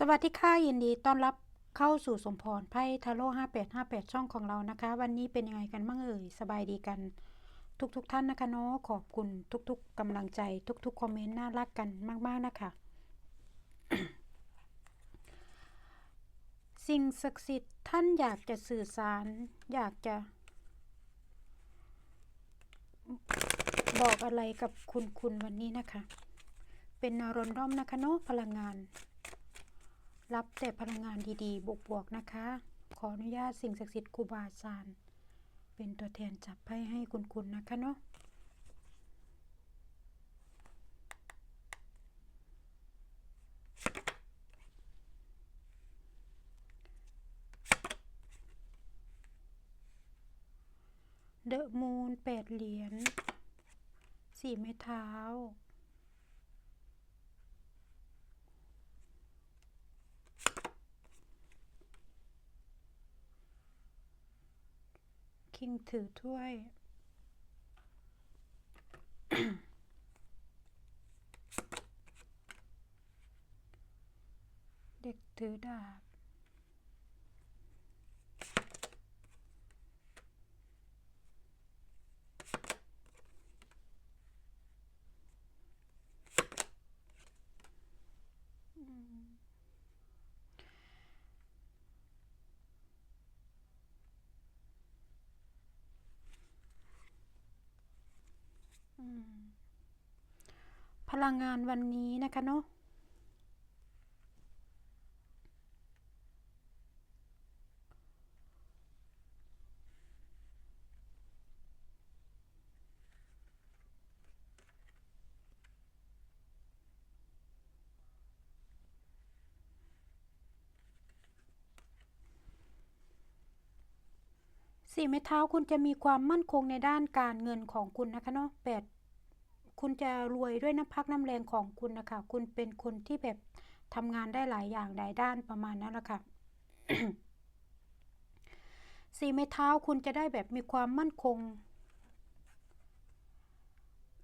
สวัสดีค่ะยินดีต้อนรับเข้าสู่สมพรไพ่ทาโร่5858 ช่องของเรานะคะ วันนี้เป็นยังไงกันบ้างเอ่ยสบายดีกันทุกๆทท่านนะคะเนาะขอบคุณทุก ๆกำลังใจทุก ๆ คอมเมนต์น่ารักกันมาก ๆ นะคะ สิ่งศักดิ์สิทธิ์ท่านอยากจะสื่อสาร อยากจะ บอกอะไรกับคุณคุณวันนี้นะคะ เป็นนารนร่อมนะคะเนาะพลังงาน รับแต่พลังงานดีๆ บวกๆ นะคะ ขออนุญาตสิ่งศักดิ์สิทธิ์ครูบาอาจารย์ เป็นตัวแทนจับให้ให้คุณคุณนะคะเนาะเดอะมูนแปดเหรียญสี่ไม้เท้า คิงถือถ้วย เด็กถือดาบ พลังงานวันนี้นะคะเนาะสี่ไม้เท้าคุณจะมีความมั่นคงในด้านการเงินของคุณนะคะเนาะแปด คุณจะรวยด้วยน้ำพักน้ำแรงของคุณนะคะ คุณเป็นคนที่แบบทำงานได้หลายอย่างหลายด้านประมาณนั้นแหละค่ะสี่ไม้เท้าคุณจะได้แบบมีความมั่นคง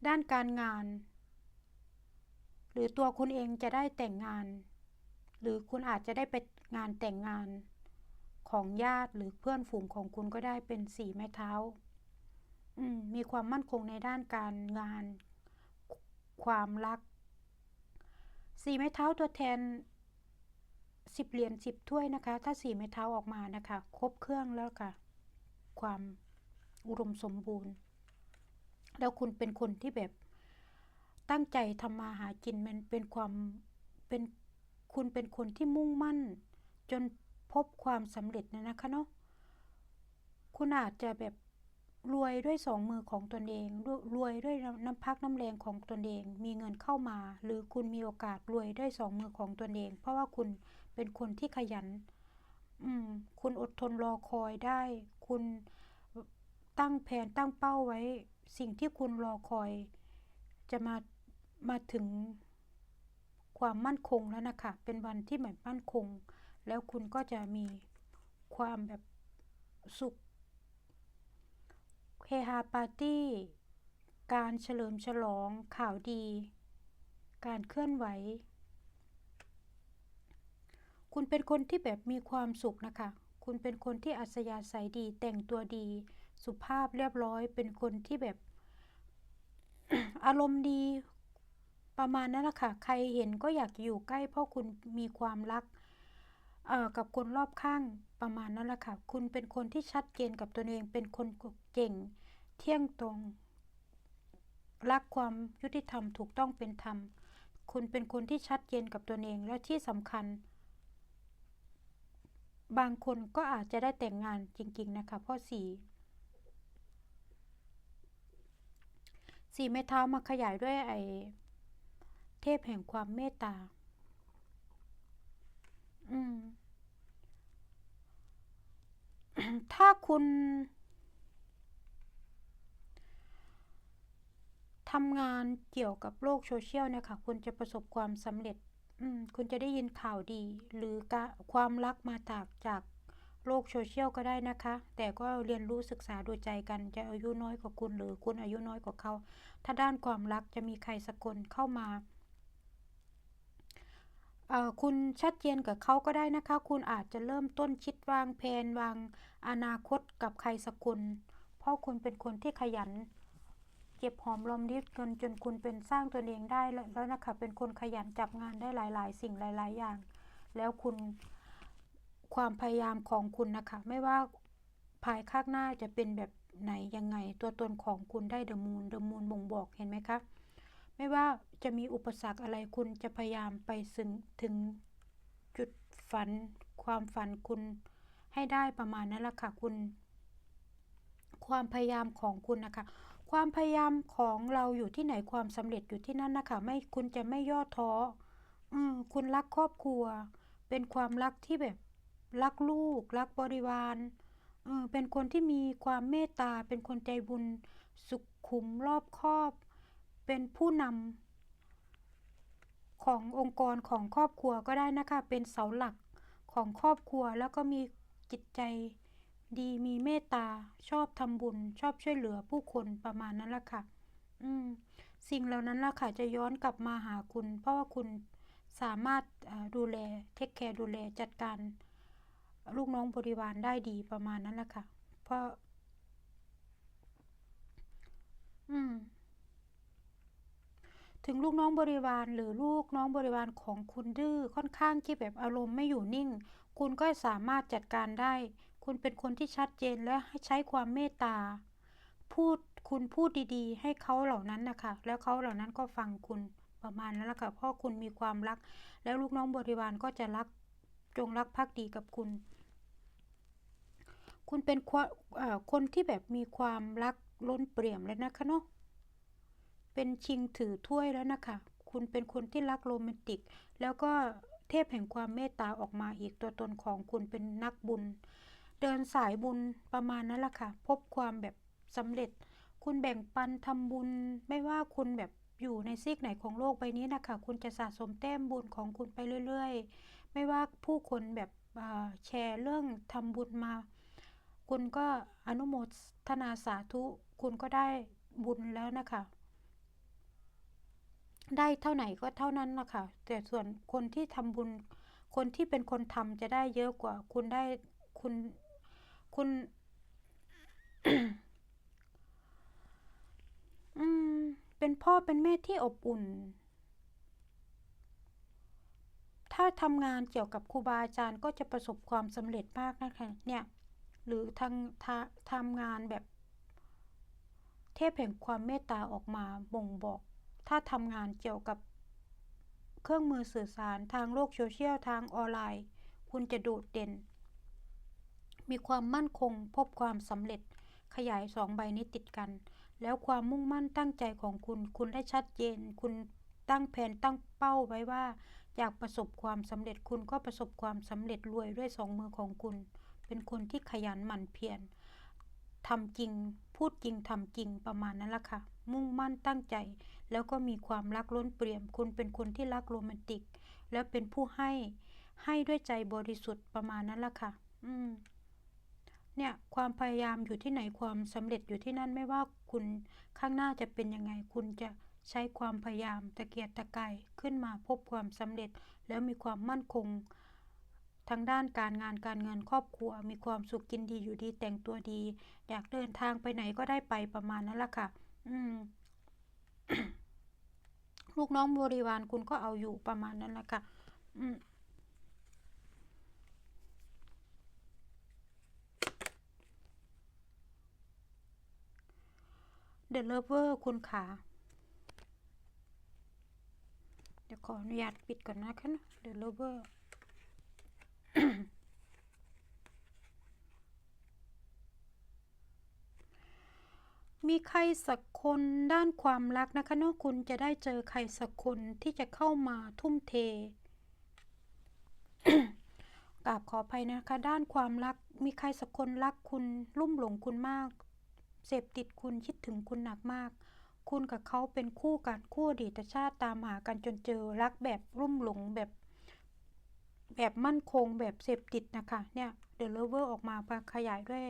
ด้านการงาน หรือตัวคุณเองจะได้แต่งงาน หรือคุณอาจจะได้ไปงานแต่งงานของญาติหรือเพื่อนฝูงของคุณก็ได้เป็นสี่ไม้เท้า อืมมีความมั่นคงในด้านการงาน ความรักสี่ไม้เท้าตัวแทนสิบเหรียญสิบถ้วยนะคะ ถ้าสี่ไม้เท้าออกมานะคะ ครบเครื่องแล้วค่ะ ความอุดมสมบูรณ์ แล้วคุณเป็นคนที่แบบตั้งใจทำมาหากินมันเป็นความเป็นคุณเป็นคนที่มุ่งมั่น จนพบความสำเร็จนะนะคะเนาะคุณอาจจะแบบ รวยด้วยสองมือของตนเอง รวยด้วยน้ำพักน้ำแรงของตนเอง มีเงินเข้ามา หรือคุณมีโอกาสรวยด้วยสองมือของตนเอง เพราะว่าคุณเป็นคนที่ขยัน อืม คุณอดทนรอคอยได้ คุณตั้งแผนตั้งเป้าไว้ สิ่งที่คุณรอคอย จะมามาถึงความมั่นคงแล้วนะคะ เป็นวันที่แบบมั่นคง แล้วคุณก็จะมีความแบบสุข เฮฮาปาร์ตี้ การเฉลิมฉลอง ข่าวดี การเคลื่อนไหว คุณเป็นคนที่แบบมีความสุขนะคะ คุณเป็นคนที่อัศยาศัยดี แต่งตัวดี สุภาพเรียบร้อย เป็นคนที่แบบ อารมณ์ดี ประมาณนั้นแหละค่ะ ใครเห็นก็อยากอยู่ใกล้ เพราะคุณมีความรักกับคนรอบข้างประมาณนั้นแหละค่ะ คุณเป็นคนที่ชัดเจนกับตัวเอง เป็นคน เก่ง เที่ยงตรง รักความยุติธรรมถูกต้องเป็นธรรม คุณเป็นคนที่ชัดเจนกับตัวเองและที่สำคัญ บางคนก็อาจจะได้แต่งงานจริง ๆ นะคะพราะสีสีเมทามาขยายด้วยไอเทพแห่งความเมตตา อืม ถ้าคุณ ทำงานเกี่ยวกับโลกโซเชียลเนี่ยค่ะ คุณจะประสบความสำเร็จคุณจะได้ยินข่าวดี หรือความรักมาจากจากโลกโซเชียลก็ได้นะคะ แต่ก็เรียนรู้ศึกษาดูใจกัน จะอายุน้อยกว่าคุณ หรือคุณอายุน้อยกว่าเขา ถ้าด้านความรักจะมีใครสักคนเข้ามาคุณชัดเจนกับเขาก็ได้นะคะ คุณอาจจะเริ่มต้นคิดวางแผนวางอนาคตกับใครสักคน เพราะคุณเป็นคนที่ขยัน เก็บหอมรอมริบจนจนคุณเป็นสร้างตัวเองได้แล้วนะคะ เป็นคนขยันจับงานได้หลาย ๆ สิ่งหลาย ๆ อย่าง แล้วคุณความพยายามของคุณนะคะ ไม่ว่าภายข้างหน้าจะเป็นแบบไหนยังไง ตัวตนของคุณได้เดอะมูนเดอะมูนบ่งบอกเห็นไหมคะไม่ว่าจะมีอุปสรรคอะไรคุณจะพยายามไปถึงถึงจุดฝัน ความฝันคุณให้ได้ประมาณนั้นแหละค่ะคุณ ความพยายามของคุณนะคะ ความพยายามของเราอยู่ที่ไหนความสำเร็จอยู่ที่นั่นนะคะไม่คุณจะไม่ย่อท้ออืมคุณรักครอบครัว เป็นความรักที่แบบรักลูก รักบริวารเออเป็นคนที่มีความเมตตา เป็นคนใจบุญ สุขุมรอบคอบ เป็นผู้นำขององค์กรของครอบครัวก็ได้นะคะ เป็นเสาหลักของครอบครัวแล้วก็มีจิตใจ ดีมีเมตตา ชอบทำบุญ ชอบช่วยเหลือผู้คนประมาณนั้นแหละค่ะ อืม สิ่งเหล่านั้นล่ะค่ะ จะย้อนกลับมาหาคุณ เพราะว่าคุณสามารถดูแลเทคแคร์ดูแลจัดการลูกน้องบริวารได้ดีประมาณนั้นแหละค่ะ เพราะ อืม ถึงลูกน้องบริวารหรือลูกน้องบริวารของคุณดื้อค่อนข้างที่แบบอารมณ์ไม่อยู่นิ่ง คุณก็สามารถจัดการได้ คุณเป็นคนที่ชัดเจนและให้ใช้ความเมตตา พูดคุณพูดดีๆ ให้เขาเหล่านั้นนะคะ แล้วเขาเหล่านั้นก็ฟังคุณประมาณนั้นละค่ะเพราะคุณมีความรัก แล้วลูกน้องบริวารก็จะรักจงรักภักดีกับคุณ คุณเป็นคนที่แบบมีความรักล้นเปี่ยมแล้วนะคะเนาะเป็นชิงถือถ้วยแล้วนะคะ คุณเป็นคนที่รักโรแมนติก แล้วก็เทพแห่งความเมตตาออกมาอีกตัวตนของคุณเป็นนักบุญ เดินสายบุญประมาณนั้นแหละค่ะ พบความแบบสำเร็จ คุณแบ่งปันทำบุญ ไม่ว่าคุณแบบอยู่ในซีกไหนของโลกใบนี้นะคะ คุณจะสะสมแต้มบุญของคุณไปเรื่อยๆ ไม่ว่าผู้คนแบบแชร์เรื่องทำบุญมา คุณก็อนุโมทนาสาธุ คุณก็ได้บุญแล้วนะคะ ได้เท่าไหนก็เท่านั้นนะคะ แต่ส่วนคนที่ทำบุญ คนที่เป็นคนทำจะได้เยอะกว่า คุณได้คุณ คุณอืม เป็นพ่อเป็นแม่ที่อบอุ่น ถ้าทำงานเกี่ยวกับครูบาอาจารย์ก็จะประสบความสำเร็จมากนะคะ เนี่ย หรือทางทำงานแบบ เทพแห่งความเมตตาออกมาบ่งบอก ถ้าทำงานเกี่ยวกับเครื่องมือสื่อสารทางโลกโซเชียลทางออนไลน์ คุณจะโดดเด่น มีความมั่นคงพบความสำเร็จ ขยายสองใบนี้ติดกัน แล้วความมุ่งมั่นตั้งใจของคุณ คุณได้ชัดเจน คุณตั้งแผนตั้งเป้าไว้ว่า อยากประสบความสำเร็จคุณก็ประสบความสำเร็จรวยด้วยสองมือของคุณ เป็นคนที่ขยันหมั่นเพียรทำจริง พูดจริงทำจริงประมาณนั้นละค่ะ มุ่งมั่นตั้งใจ แล้วก็มีความรักล้นเปี่ยม คุณเป็นคนที่รักโรแมนติก แล้วเป็นผู้ให้ ให้ด้วยใจบริสุทธิ์ประมาณนั้นละค่ะ อืม เนี่ยความพยายามอยู่ที่ไหนความสำเร็จอยู่ที่นั่นไม่ว่าคุณข้างหน้าจะเป็นยังไง คุณจะใช้ความพยายามตะเกียกตะกายขึ้นมาพบความสำเร็จ แล้วมีความมั่นคง ทางด้านการงานการเงินครอบครัว มีความสุขกินดีอยู่ดีแต่งตัวดี อยากเดินทางไปไหนก็ได้ไปประมาณนั้นละค่ะ อืมลูกน้องบริวารคุณก็เอาอยู่ประมาณนั้นละค่ะ อืม The Lover คุณขาเดี๋ยวขออนุญาตปิดก่อนนะคะ The Lover มีใครสักคนด้านความรักนะคะเนาะคุณจะได้เจอใครสักคนที่จะเข้ามาทุ่มเทกราบขออภัยนะคะ ด้านความรักมีใครสักคนรักคุณลุ่มหลงคุณมาก เสพติดคุณคิดถึงคุณหนักมาก คุณกับเขาเป็นคู่กันคู่อดีตชาติตามหากันจนเจอรักแบบรุ่มหลงแบบ แบบมั่นคงแบบเสพติดนะคะ เนี่ย The Lover ออกมาขยายด้วย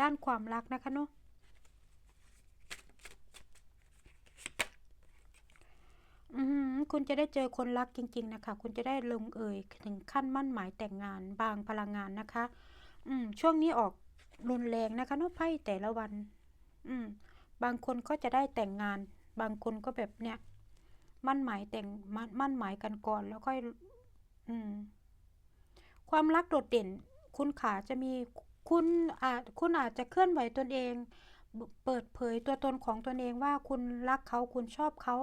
ด้านความรักนะคะเนาะอือคุณจะได้เจอคนรักจริง ๆ นะคะ คุณจะได้ลงเอยถึงขั้นมั่นหมายแต่งงานบางพลังงานนะคะ อืมช่วงนี้ออกรุนแรงนะคะเน้องไพ่แต่ละวัน อืม บางคนก็จะได้แต่งงาน บางคนก็แบบเนี้ยมั่นหมายแต่งมั่นมั่นหมายกันก่อนแล้วค่อย อืม ความรักโดดเด่น คุณขาจะมีคุณอาจคุณอาจจะเคลื่อนไหวตนเอง เปิดเผยตัวตนของตนเองว่าคุณรักเขาคุณชอบเขา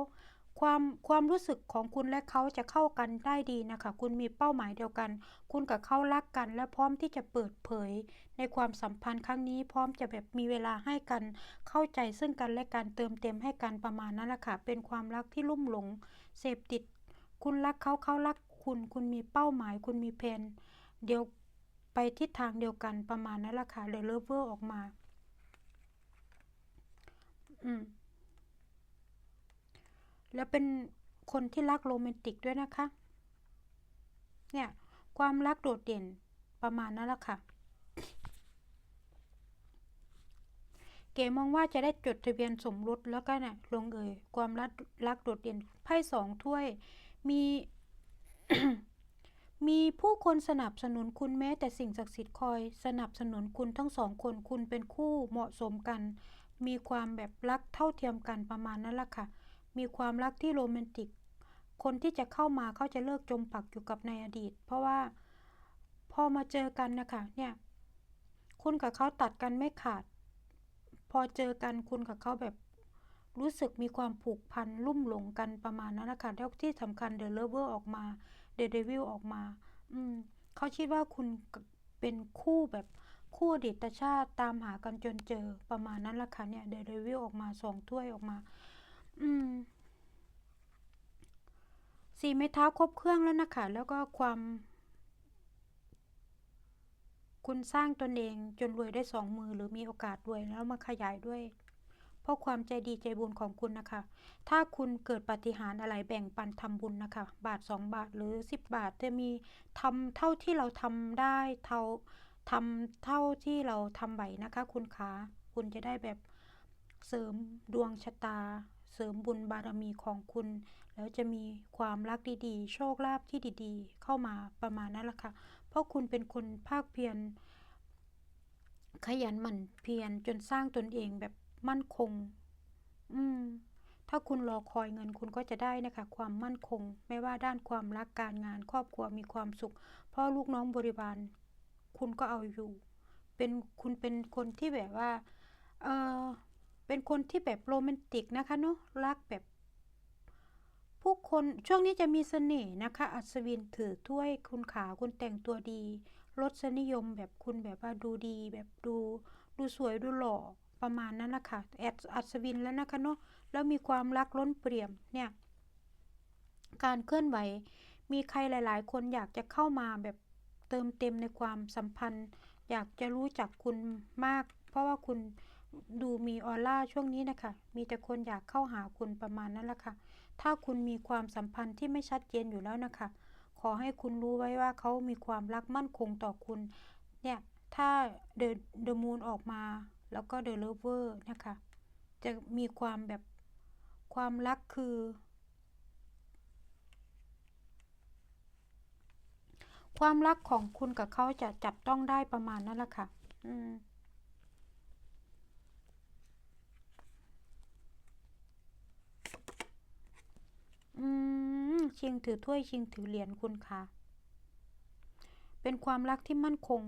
ความความรู้สึกของคุณและเขาจะเข้ากันได้ดีนะคะ คุณมีเป้าหมายเดียวกัน คุณกับเขารักกัน และพร้อมที่จะเปิดเผย ในความสัมพันธ์ครั้งนี้ พร้อมจะแบบมีเวลาให้กัน เข้าใจซึ่งกันและกันเติมเต็มให้กันประมาณนั้นแหละค่ะ เป็นความรักที่ลุ่มหลง เสพติด คุณรักเขาเขารักคุณ คุณมีเป้าหมาย คุณมีแผนเดียวไปทิศทางเดียวกันประมาณนั้นแหละค่ะเดอะเลเวอร์ออกมา อืม แล้วเป็นคนที่รักโรแมนติกด้วยนะคะ เนี่ย ความรักโดดเด่นประมาณนั้นแหละค่ะ เก๋มองว่าจะได้จดทะเบียนสมรสแล้วก็เนี่ยลงเอยความรักรักโดดเด่นไพ่สองถ้วย มี มีผู้คนสนับสนุนคุณแม้ แต่สิ่งศักดิ์สิทธิ์คอย สนับสนุนคุณทั้งสองคนคุณเป็นคู่เหมาะสมกัน มีความแบบรักเท่าเทียมกันประมาณนั้นแหละค่ะ มีความรักที่โรแมนติก คนที่จะเข้ามาเขาจะเลิกจมปักอยู่กับในอดีต เพราะว่าพอมาเจอกันนะคะเนี่ยคุณกับเขาตัดกันไม่ขาด พอเจอกันคุณกับเขาแบบรู้สึกมีความผูกพันลุ่มหลงกันประมาณนั้นนะคะแล้วที่สำคัญเดอะเลเวอร์ออกมาเดอะเดวิลออกมา อืมเขาคิดว่าคุณเป็นคู่แบบคู่อดีตชาติตามหากันจนเจอประมาณนั้นละค่ะเนี่ยเดอะเดวิลออกมาสองถ้วยออกมา อืมสี่ไม้เท้าครบเครื่องแล้วนะคะ แล้วก็ความ คุณสร้างตนเองจนรวยได้สองมือหรือมีโอกาสรวยแล้วมาขยายด้วย เพราะความใจดีใจบุญของคุณนะคะ ถ้าคุณเกิดปฏิหารอะไรแบ่งปันทำบุญนะคะ บาทสองบาทหรือสิบบาทจะมีทำเท่าที่เราทำได้เท่าทำเท่าที่เราทำไหวนะคะ คุณคะคุณจะได้แบบเสริมดวงชะตา เสริมบุญบารมีของคุณ แล้วจะมีความรักดีๆ โชคลาภที่ดีๆ เข้ามาประมาณนั้นแหละค่ะ เพราะคุณเป็นคนภาคเพียรขยันหมั่นเพียรจนสร้างตนเองแบบมั่นคง อืม ถ้าคุณรอคอยเงินคุณก็จะได้นะคะ ความมั่นคง ไม่ว่าด้านความรักการงานครอบครัวมีความสุข เพราะลูกน้องบริบาล คุณก็เอาอยู่ เป็นคุณเป็นคนที่แบบว่า เออ เป็นคนที่แบบโรแมนติกนะคะเนาะรักแบบผู้คนช่วงนี้จะมีเสน่ห์นะคะ อัศวินถือถ้วยคุณขาคุณแต่งตัวดีรสนิยมแบบคุณแบบว่าดูดี แบบดูดูสวยดูหล่อประมาณนั้นนะคะแอดอัศวินแล้วนะคะเนาะแล้วมีความรักล้นเปี่ยมเนี่ย การเคลื่อนไหว มีใครหลาย ๆ คนอยากจะเข้ามาแบบเติมเต็มในความสัมพันธ์ อยากจะรู้จักคุณมาก เพราะว่าคุณ ดูมีออร่าช่วงนี้นะคะ มีแต่คนอยากเข้าหาคุณประมาณนั้นแหละค่ะ ถ้าคุณมีความสัมพันธ์ที่ไม่ชัดเจนอยู่แล้วนะคะ ขอให้คุณรู้ไว้ว่าเขามีความรักมั่นคงต่อคุณ เนี่ย ถ้าเดอะเดอะมูนออกมา แล้วก็เดอะเลเวอร์นะคะ จะมีความแบบความรักคือ ความรักของคุณกับเขาจะจับต้องได้ประมาณนั้นแหละค่ะ อืม อืมชิงถือถ้วยชิงถือเหรียญคุณค่ะเป็นความรักที่มั่นคง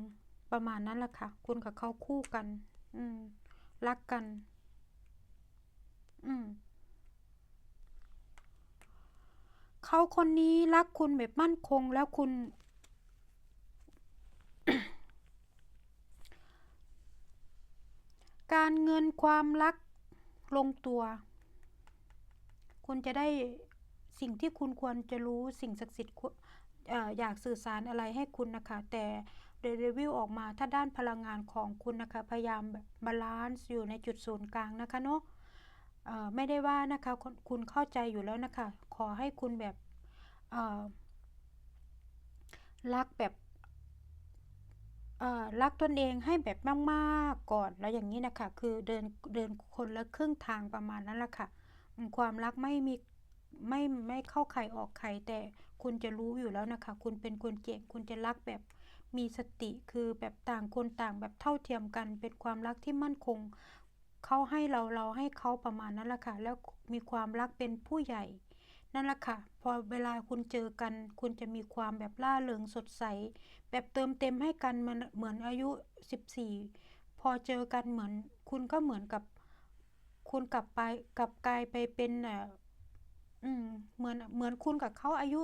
ประมาณนั้นแหละค่ะ คุณกับเขาคู่กัน อืม รักกัน อืมเขาคนนี้รักคุณแบบมั่นคงแล้วคุณ การเงินความรักลงตัว คุณจะได้ สิ่งที่คุณควรจะรู้สิ่งศักดิ์สิทธิ์อยากสื่อสารอะไรให้คุณนะคะ แต่เดรวิวออกมาถ้าด้านพลังงานของคุณนะคะ พยายามบบบาลานซ์อยู่ในจุดศูนย์กลางนะคะเนาะไม่ได้ว่านะคะคคุณเข้าใจอยู่แล้วนะคะ ขอให้คุณแบบรักแบบรักตนเองให้แบบมากๆก่อนแล้วอย่างนี้นะคะ คือเดินเดินคนละครึ่งทางประมาณนั้นแหละค่ะ ความรักไม่มี ไม่ไม่เข้าใครออกใครแต่คุณจะรู้อยู่แล้วนะคะ คุณเป็นคนเก่งคุณจะรักแบบมีสติคือแบบต่างคนต่างแบบเท่าเทียมกัน เป็นความรักที่มั่นคงเขาให้เราเราให้เขาประมาณนั้นแหละค่ะ แล้วมีความรักเป็นผู้ใหญ่นั่นแหละค่ะ พอเวลาคุณเจอกัน คุณจะมีความแบบล่าเริงสดใส แบบเติมเต็มให้กันมันเหมือนอายุ 14 พอเจอกันเหมือน คุณก็เหมือนกับ คุณกลับไปกลับกลายไปเป็นอะ อืมเหมือนเหมือนคุณกับเขาอายุ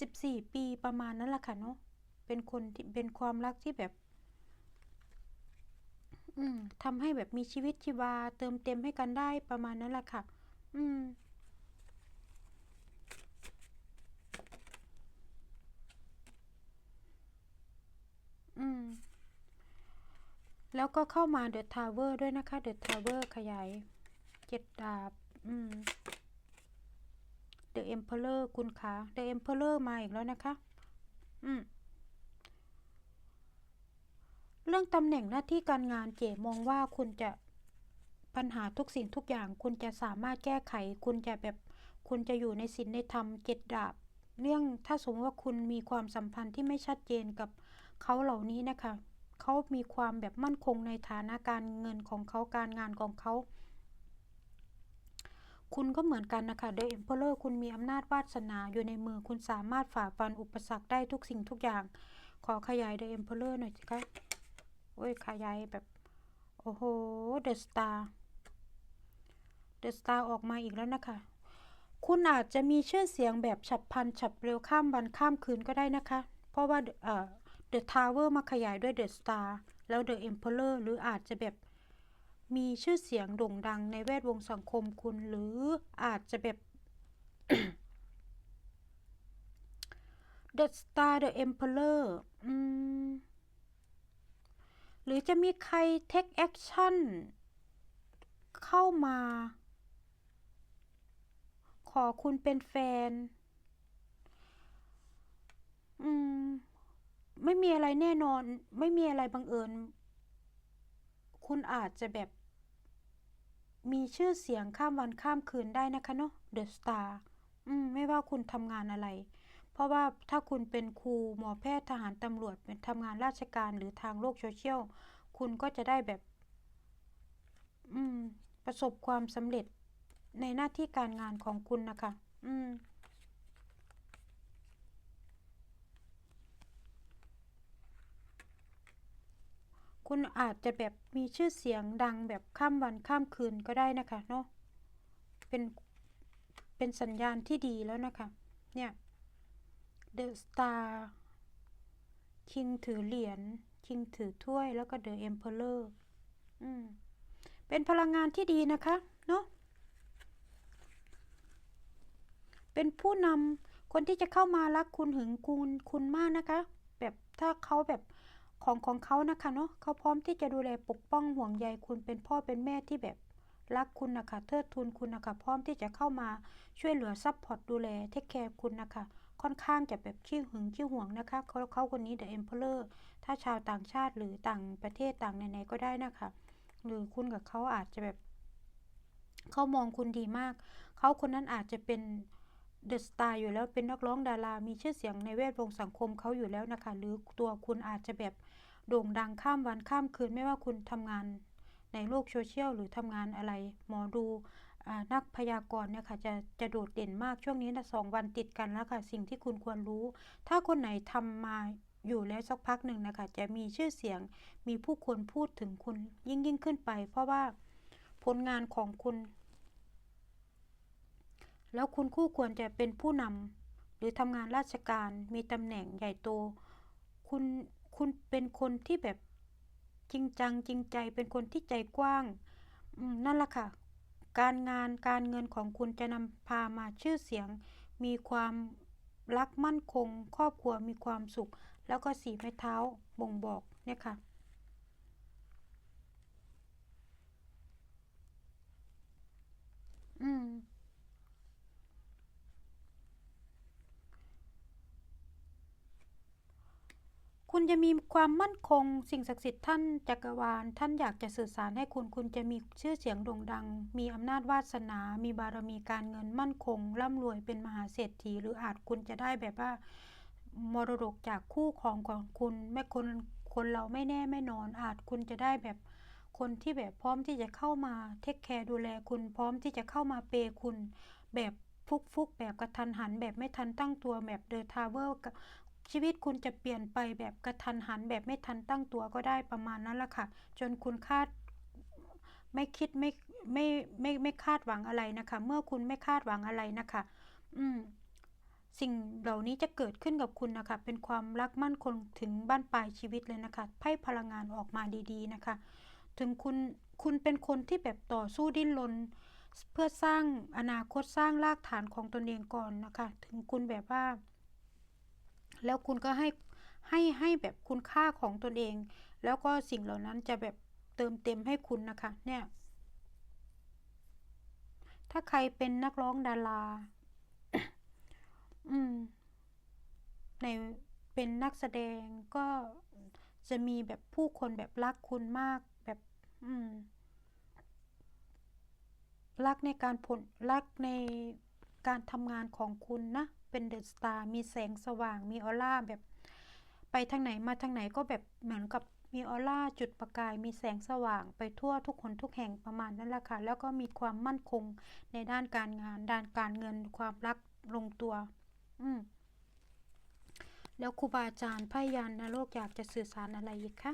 14ปีประมาณนั้นแหละค่ะเนาะเป็นคนที่เป็นความรักที่แบบ อืมทำให้แบบมีชีวิตชีวาเติมเต็มให้กันได้ประมาณนั้นแหละค่ะ อืมอืม แล้วก็เข้ามาเดอะทาวเวอร์ด้วยนะคะ เดอะทาวเวอร์ขยายเจ็ดดาบ อืม เดอะเอ็มเพลเลอร์คุณคะเดอะเอ็มเพลเลอร์มาอีกแล้วนะคะ อืม เรื่องตำแหน่งหน้าที่การงานเก๋มองว่าคุณจะปัญหาทุกสิ่งทุกอย่าง คุณจะสามารถแก้ไข คุณจะแบบ คุณจะอยู่ในศีลในธรรมเจ็ดดาบ เรื่องถ้าสมมติว่าคุณมีความสัมพันธ์ที่ไม่ชัดเจนกับเขาเหล่านี้นะคะ เขามีความแบบมั่นคงในฐานะการเงินของเขาการงานของเขา คุณก็เหมือนกันนะคะ The Emperor คุณมีอำนาจวาสนาอยู่ในมือ คุณสามารถฝ่าฟันอุปสรรคได้ทุกสิ่งทุกอย่าง ขอขยาย The Emperor หน่อยสิคะ โอ้ย ขยายแบบ โอ้โห The Star The Star ออกมาอีกแล้วนะคะ คุณอาจจะมีชื่อเสียงแบบฉับพลันฉับเร็วข้ามวันข้ามคืนก็ได้นะคะ เพราะว่าเอ่อ The Tower มาขยายด้วย The Star แล้ว The Emperor หรืออาจจะแบบ มีชื่อเสียงโด่งดังในแวดวงสังคมคุณ หรืออาจจะแบบ The Star The Emperor หรือจะมีใคร take action เข้ามา ขอคุณเป็นแฟน อืม ไม่มีอะไรแน่นอน ไม่มีอะไรบังเอิญ คุณอาจจะแบบ มีชื่อเสียงข้ามวันข้ามคืนได้นะคะเนาะ The Star อืมไม่ว่าคุณทำงานอะไร เพราะว่าถ้าคุณเป็นครูหมอแพทย์ทหารตำรวจเป็นทำงานราชการหรือทางโลกโซเชียล คุณก็จะได้แบบอืมประสบความสำเร็จในหน้าที่การงานของคุณนะคะ อืม คุณอาจจะแบบมีชื่อเสียงดังแบบข้ามวันข้ามคืนก็ได้นะคะเนาะเป็นเป็นสัญญาณที่ดีแล้วนะคะ เนี่ย The Star King ถือเหรียญ King ถือถ้วยแล้วก็ The Emperor อืมเป็นพลังงานที่ดีนะคะเนาะเป็นผู้นำคนที่จะเข้ามารักคุณหึงคุณคุณมากนะคะ แบบถ้าเขาแบบ ของของเขานะคะเนาะเขาพร้อมที่จะดูแลปกป้องห่วงใยคุณเป็นพ่อเป็นแม่ที่แบบรักคุณนะคะเทิดทูนคุณนะคะพร้อมที่จะเข้ามาช่วยเหลือซัพพอร์ตดูแลเทคแคร์คุณนะคะค่อนข้างจะแบบขี้หึงขี้ห่วงนะคะเขาเขาคนนี้ The Emperor ถ้าชาวต่างชาติหรือต่างประเทศต่างไหนๆก็ได้นะคะ หรือคุณกับเขาอาจจะแบบเขามองคุณดีมาก เขาคนนั้นอาจจะเป็นเดอะสตาร์อยู่แล้วเป็นนักร้องดารา มีชื่อเสียงในแวดวงสังคมเขาอยู่แล้วนะคะ หรือตัวคุณอาจจะแบบ โด่งดังข้ามวันข้ามคืนไม่ว่าคุณทำงานในโลกโซเชียลหรือทำงานอะไร หมอดูนักพยากรณ์เนี่ยค่ะจะจะโดดเด่นมากช่วงนี้นะสองวันติดกันแล้วค่ะ สิ่งที่คุณควรรู้ ถ้าคนไหนทำมาอยู่แล้วสักพักหนึ่งนะคะ จะมีชื่อเสียง มีผู้คนพูดถึงคุณยิ่งยิ่งขึ้นไป เพราะว่าผลงานของคุณ แล้วคุณคู่ควรจะเป็นผู้นำหรือทำงานราชการมีตำแหน่งใหญ่โต คุณ คุณเป็นคนที่แบบจริงจังจริงใจเป็นคนที่ใจกว้างนั่นแหละค่ะ การงานการเงินของคุณจะนำพามาชื่อเสียง มีความรักมั่นคง ครอบครัวมีความสุข แล้วก็สีไม้เท้าบ่งบอกเนี่ยค่ะ อืม คุณจะมีความมั่นคง สิ่งศักดิ์สิทธิ์ท่านจักรวาล ท่านอยากจะสื่อสารให้คุณ คุณจะมีชื่อเสียงโด่งดัง มีอำนาจวาสนา มีบารมีการเงินมั่นคง ร่ำรวยเป็นมหาเศรษฐี หรืออาจคุณจะได้แบบว่ามรดกจากคู่ครองของคุณแม่คนคนเราไม่แน่ไม่นอน อาจคุณจะได้แบบคนที่แบบพร้อมที่จะเข้ามาเทคแคร์ดูแลคุณพร้อมที่จะเข้ามาเปย์คุณแบบฟุกๆแบบกระทันหันแบบไม่ทันตั้งตัวแบบเดอะทาวเวอร์ ชีวิตคุณจะเปลี่ยนไปแบบกระทันหันแบบไม่ทันตั้งตัวก็ได้ประมาณนั้นแหละค่ะ จนคุณคาดไม่คิดไม่ไม่ไม่ไม่คาดหวังอะไรนะคะ เมื่อคุณไม่คาดหวังอะไรนะคะ อืมสิ่งเหล่านี้จะเกิดขึ้นกับคุณนะคะ เป็นความรักมั่นคงถึงบ้านปลายชีวิตเลยนะคะ ไพ่พลังงานออกมาดีๆนะคะ ถึงคุณคุณเป็นคนที่แบบต่อสู้ดิ้นรนเพื่อสร้างอนาคตสร้างรากฐานของตนเองก่อนนะคะ ถึงคุณแบบว่า แล้วคุณก็ให้ให้ให้แบบคุณค่าของตนเอง แล้วก็สิ่งเหล่านั้นจะแบบเติมเต็มให้คุณนะคะ เนี่ย ถ้าใครเป็นนักร้องดารา อืม ในเป็นนักแสดงก็จะมีแบบผู้คนแบบรักคุณมากแบบ อืม รักในการผลรักในการทำงานของคุณนะ เป็นเดอะสตาร์มีแสงสว่างมีออร่าแบบ ไปทางไหนมาทางไหนก็แบบเหมือนกับมีออร่าจุดประกาย มีแสงสว่างไปทั่วทุกคนทุกแห่งประมาณนั้นแหละค่ะ แล้วก็มีความมั่นคงในด้านการงาน ด้านการเงินความรักลงตัว อืมแล้วครูบาอาจารย์พยานนรกอยากจะสื่อสารอะไรอีกคะ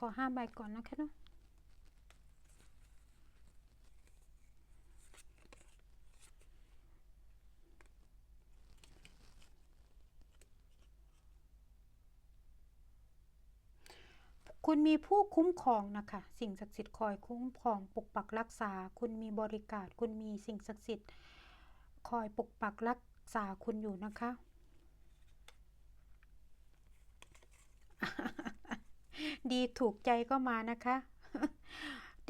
ขอห้าใบก่อนนะคะเนาะคุณมีผู้คุ้มครองนะคะ สิ่งศักดิ์สิทธิ์คอยคุ้มครองปกปักรักษา คุณมีบริการ คุณมีสิ่งศักดิ์สิทธิ์คอยปกปักรักษาคุณอยู่นะคะ ดีถูกใจก็มานะคะ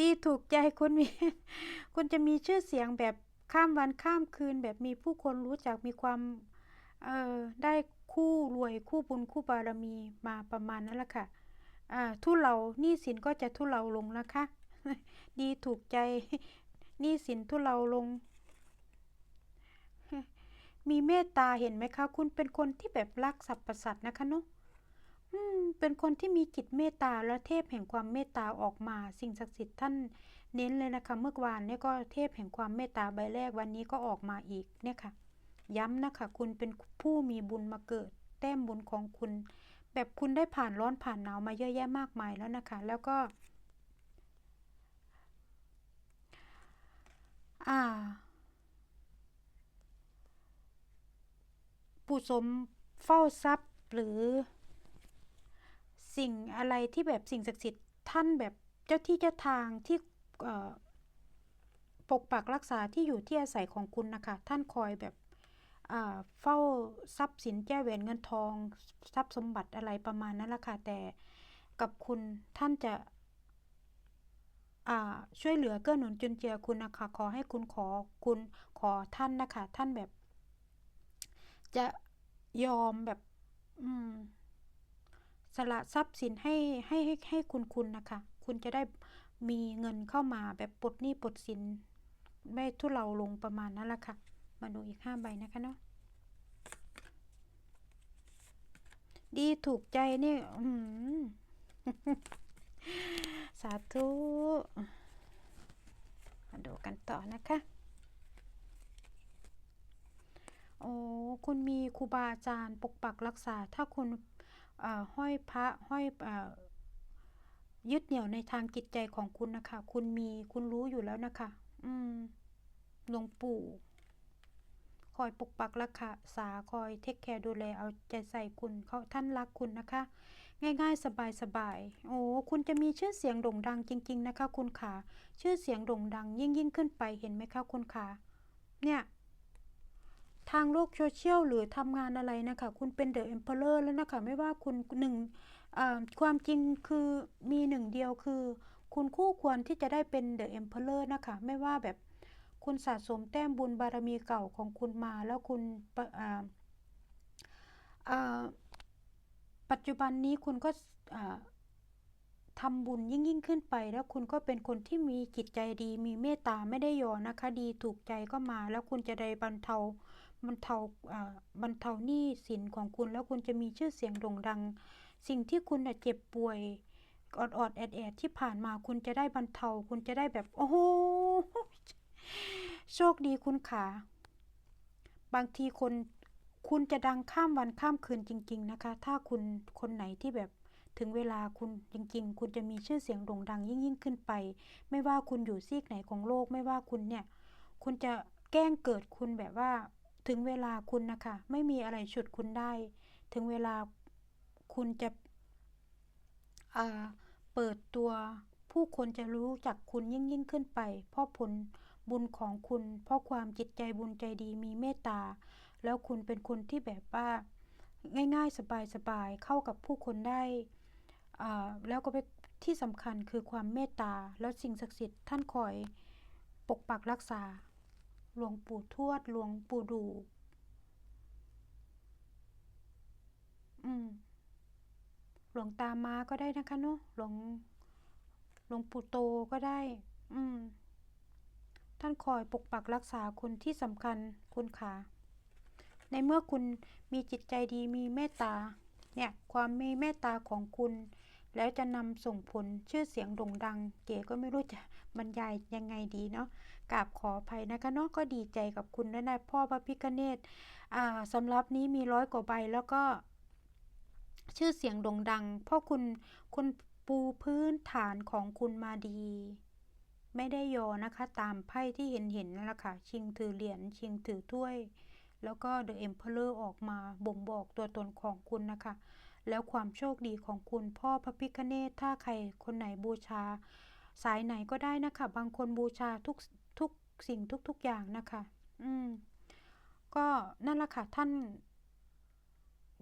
ดีถูกใจคุณมีคุณจะมีชื่อเสียงแบบข้ามวันข้ามคืน แบบมีผู้คนรู้จักมีความเอ่อได้คู่รวยคู่บุญคู่บารมีมาประมาณนั้นแหละค่ะอ่าทุเลาหนี้สินก็จะทุเลาลงนะคะ ดีถูกใจหนี้สินทุเลาลง มีเมตตาเห็นไหมคะ คุณเป็นคนที่แบบรักสรรพสัตว์นะคะเนาะ เป็นคนที่มีจิตเมตตาและเทพแห่งความเมตตาออกมา สิ่งศักดิ์สิทธิ์ท่านเน้นเลยนะคะ เมื่อวานเนี่ยก็เทพแห่งความเมตตาใบแรกวันนี้ก็ออกมาอีกเนี่ยค่ะ ย้ำนะคะ คุณเป็นผู้มีบุญมาเกิด แต้มบุญของคุณ แบบคุณได้ผ่านร้อนผ่านหนาวมาเยอะแยะมากมายแล้วนะคะ แล้วก็ อ่าปู่สมเฝ้าทรัพย์หรือ สิ่งอะไรที่แบบสิ่งศักดิ์สิทธิ์ท่านแบบเจ้าที่เจ้าทางที่ปกปักรักษาที่อยู่ที่อาศัยของคุณนะคะท่านคอยแบบเฝ้าทรัพย์สินแก้วแหวนเงินทอง ทรัพย์สมบัติอะไรประมาณนั้นละค่ะแต่กับคุณท่านจะช่วยเหลือเกื้อหนุนจุนเจือคุณนะคะขอให้คุณขอคุณขอท่านนะคะท่านแบบ จะยอมแบบ อืม สละทรัพย์สินให้ให้ให้ให้คุณคุณนะคะ คุณจะได้มีเงินเข้ามาแบบปลดหนี้ปลดสินไม่ทุเลาลงประมาณนั้นละค่ะ มาดูอีกห้าใบนะคะเนาะดีถูกใจนี่อืมสาธุ มาดูกันต่อนะคะ โอ้ คุณมีครูบาอาจารย์ปกปักรักษา ถ้าคุณ ห้อยพระห้อยอยึดเหนี่ยวในทางจิตใจของคุณนะคะ คุณมีคุณรู้อยู่แล้วนะคะ อืมหลวงปู่ คอยปกปักรักษาคอยเทคแคร์ดูแลเอาใจใส่คุณเขาท่านรักคุณนะคะ ง่ายๆ สบายๆโอ้คุณจะมีชื่อเสียงโด่งดังจริง ๆ นะคะ คุณขาชื่อเสียงโด่งดังยิ่งยิ่งขึ้นไปเห็นไหมคะคุณขาเนี่ย ทางโลกโซเชียลหรือทำงานอะไรนะคะ คุณเป็นเดอะเอ็มเพลเลอร์แล้วนะคะ ไม่ว่าคุณหนึ่งความจริงคือมีหนึ่งเดียวคือ คุณคู่ควรที่จะได้เป็น The Emperor นะคะ ไม่ว่าแบบคุณสะสมแต้มบุญบารมีเก่าของคุณมา แล้วคุณป,ปัจจุบันนี้คุณก็ทำบุญยิ่งยิ่งขึ้นไป แล้วคุณก็เป็นคนที่มีจิตใจดี มีเมตตาไม่ได้ยอนะคะ ดีถูกใจก็มา แล้วคุณจะได้บรรเทา บรรเทาอ่าบรรเทาหนี้สินของคุณ แล้วคุณจะมีชื่อเสียงโด่งดัง สิ่งที่คุณน่ะเจ็บป่วยอดอดๆแอดแอดที่ผ่านมาคุณจะได้บรรเทา คุณจะได้แบบโอ้โหโชคดีคุณขาบางทีคนคุณจะดังข้ามวันข้ามคืนจริง ๆ นะคะ ถ้าคุณคนไหนที่แบบถึงเวลาคุณจริง ๆ คุณจะมีชื่อเสียงโด่งดังยิ่งยิ่งขึ้นไป ไม่ว่าคุณอยู่ซีกไหนของโลก ไม่ว่าคุณเนี่ย คุณจะแกล้งเกิดคุณแบบว่า ถึงเวลาคุณนะคะ ไม่มีอะไรฉุดคุณได้ ถึงเวลาคุณจะอ่าเปิดตัวผู้คนจะรู้จักคุณยิ่งยิ่งขึ้นไป เพราะผลบุญของคุณ เพราะความจิตใจบุญใจดีมีเมตตา แล้วคุณเป็นคนที่แบบว่า ง่าย ๆ สบายๆเข้ากับผู้คนได้อ่าแล้วก็เป็นที่สำคัญคือความเมตตา แล้วสิ่งศักดิ์สิทธิ์ท่านคอยปกปักรักษา หลวงปู่ทวด หลวงปู่ดู อืม หลวงตามาก็ได้นะคะเนาะ หลวง หลวงปู่โตก็ได้ อืม ท่านคอยปกปักรักษาคุณที่สำคัญคุณขา ในเมื่อคุณมีจิตใจดีมีเมตตา เนี่ย ความมีเมตตาของคุณแล้วจะนำส่งผลชื่อเสียงโด่งดัง เก๋ก็ไม่รู้จะบรรยายยังไงดีเนาะ กราบขออภัยนะคะเนาะก็ดีใจกับคุณด้วยนะพ่อพระพิฆเนศอ่าสำหรับนี้มีร้อยกว่าใบแล้วก็ ชื่อเสียงโด่งดังพราะคุณคุณปูพื้นฐานของคุณมาดี ไม่ได้ยอนะคะ ตามไพ่ที่เห็นเห็นนั่นแหละค่ะ ชิงถือเหรียญชิงถือถ้วย แล้วก็ The Emperor ออกมาบ่งบอกตัวตนของคุณนะคะ แล้วความโชคดีของคุณพ่อพระพิฆเนศถ้าใครคนไหนบูชาสายไหนก็ได้นะคะ บางคนบูชาทุก สิ่งทุก ๆ อย่างนะคะ อืม ก็นั่นแหละค่ะ ท่าน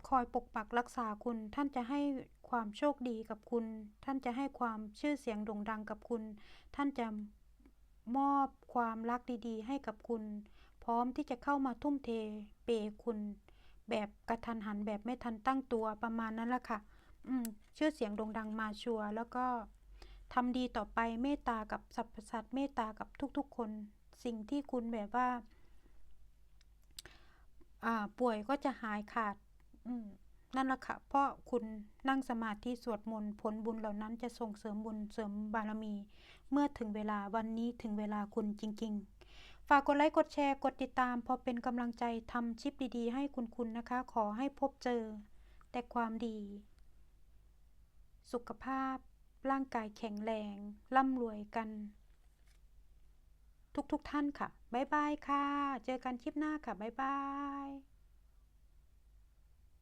คอยปกปักรักษาคุณ ท่านจะให้ความโชคดีกับคุณ ท่านจะให้ความชื่อเสียงโด่งดังกับคุณ ท่านจะมอบความรักดี ๆ ให้กับคุณ พร้อมที่จะเข้ามาทุ่มเทเปย์คุณ แบบกระทันหันแบบไม่ทันตั้งตัวประมาณนั้นแหละค่ะ อืม ชื่อเสียงโด่งดังมาชัวร์แล้วก็ทำดีต่อไปเมตตากับสรรพสัตว์เมตตากับทุกๆคน สิ่งที่คุณแบบว่า อ่า ป่วยก็จะหายขาด อืมนั่นแหละค่ะ เพราะคุณนั่งสมาธิสวดมนต์ผลบุญเหล่านั้นจะส่งเสริมบุญเสริมบารมี เมื่อถึงเวลาวันนี้ถึงเวลาคุณจริง ๆ ฝากกดไลค์กดแชร์กดติดตาม พอเป็นกำลังใจทำชิปดีๆ ให้คุณคุณนะคะ ขอให้พบเจอ แต่ความดี สุขภาพ ร่างกายแข็งแรง ร่ำรวยกัน ทุกๆทท่านค่ะ บ๊ายบายค่ะ เจอกันคลิปหน้าค่ะ บ๊ายบาย